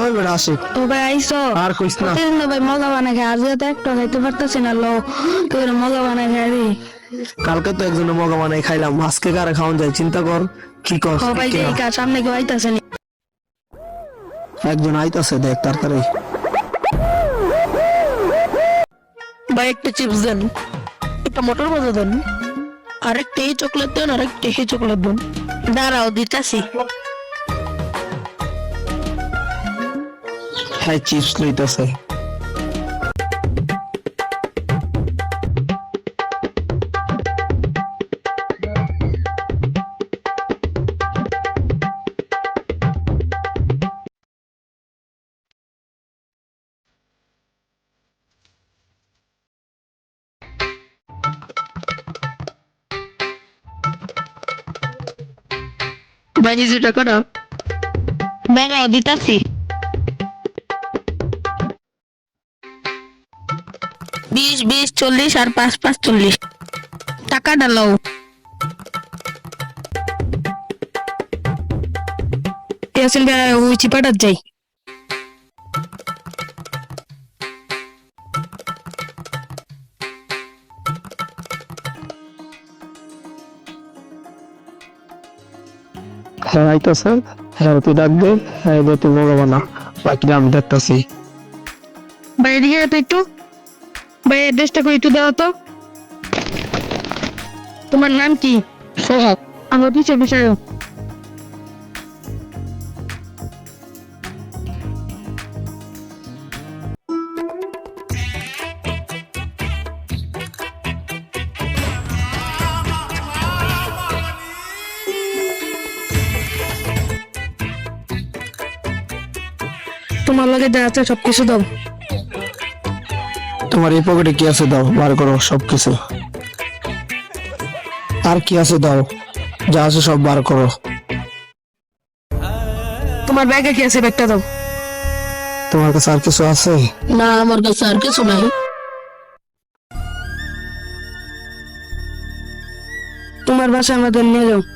ওই আসে। তো ভাই আইসো। আর কইস না। প্রতিদিন ভাই মজা বানাই খাই আজকে তো একটা খাইতে পারতেছি না লো। তুই মজা বানাই খাই রে। কালকে তো একজনের মগা বানাই খাইলাম। আজকে কারে খাওয়ান যায়? চিন্তা কর কি কর ও ভাই এই কাজ সামনে কেউ আইতাছে নি? একজন আইতাছে দেখ তাড়াতাড়ি। ভাই একটা চিপস দেন। একটা মটর ভাজা দেন। আর একটা এই চকলেট দেন আর একটা এই চকলেট দেন। দাঁড়াও দিতাছি। হ্যাঁ চিপস লইতাছে। ভাই নিজে টাকা দাও দাঁড়াও দিতাছি। বিশ বিশ চল্লিশ আর পাঁচ পাঁচ চল্লিশ। টাকা ডালাও। ইয়াসিন ভাই ওই চিপাটার যাই। হ্যাঁ আইতাছে হ্যাঁ তুই ডাকবে হ্যাঁ তুই বাকিটা আমি দেখতাছি। তো একটু। ভাই অ্যাড্রেসটা করে একটু দাও তো। তোমার নাম কি? সোহাগ। আমার পিছে পিছে তোমার লগে যা আছে সবকিছু দাও। তোমার এই পকেটে কি আছে দাও? বার করো সবকিছু। আর কি আছে দাও? যা আছে সব বার করো। তোমার ব্যাগে কি আছে? ব্যাগটা দাও। তোমার কাছে আর কিছু আছে? না আমার কাছে আর কিছু নাই। তোমার বাসায় আমাদের নিয়ে যাও।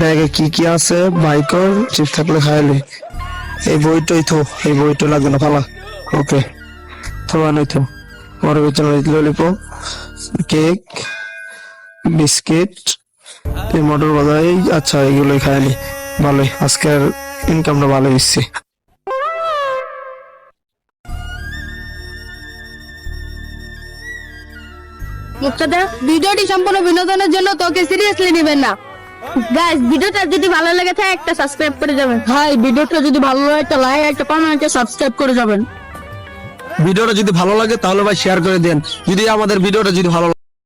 ব্যাগে কি কি আছে? বাইকর চিপ থাকলে খাইলে এই বইটাই থো, এই বইটা লাগবে না ফালা ওকে থোয়া নই থো। আমার বেতন ললিপপ কেক, বিস্কিট, এই মটর বাজার আচ্ছা এগুলোই খাইলি ভালোই, আজকের ইনকামটা ভালো হচ্ছে মুক্তাদা, ভিডিওটি সম্পূর্ণ বিনোদনের জন্য তোকে সিরিয়াসলি নেবেন না। গাইস ভিডিওটা যদি ভালো লাগে থাকে, একটা সাবস্ক্রাইব করে যাবেন। হাই ভিডিওটা যদি ভালো লাগে, একটা লাইক একটা কমেন্ট সাবস্ক্রাইব করে যাবেন। ভিডিওটা যদি ভালো লাগে, তাহলে ভাই শেয়ার করে দেন। যদি আমাদের ভিডিওটা যদি ভালো